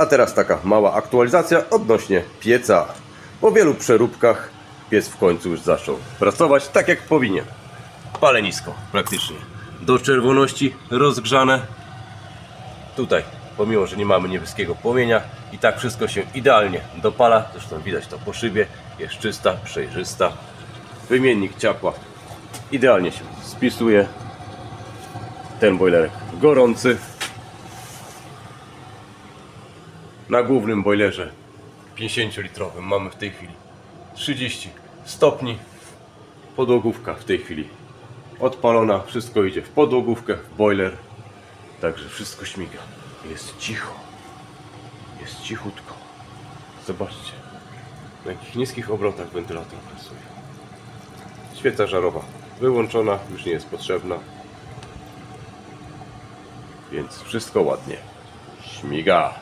A teraz taka mała aktualizacja odnośnie pieca. Po wielu przeróbkach piec w końcu już zaczął pracować tak jak powinien. Palenisko praktycznie. Do czerwoności rozgrzane. Tutaj, pomimo że nie mamy niebieskiego płomienia, i tak wszystko się idealnie dopala. Zresztą widać to po szybie. Jest czysta, przejrzysta. Wymiennik ciepła idealnie się spisuje. Ten bojlerek gorący. Na głównym bojlerze 50-litrowym mamy w tej chwili 30 stopni. Podłogówka w tej chwili odpalona. Wszystko idzie w podłogówkę, w boiler. Także wszystko śmiga. Jest cicho. Jest cichutko. Zobaczcie, na jakich niskich obrotach wentylator pracuje. Świeca żarowa wyłączona, już nie jest potrzebna. Więc wszystko ładnie śmiga.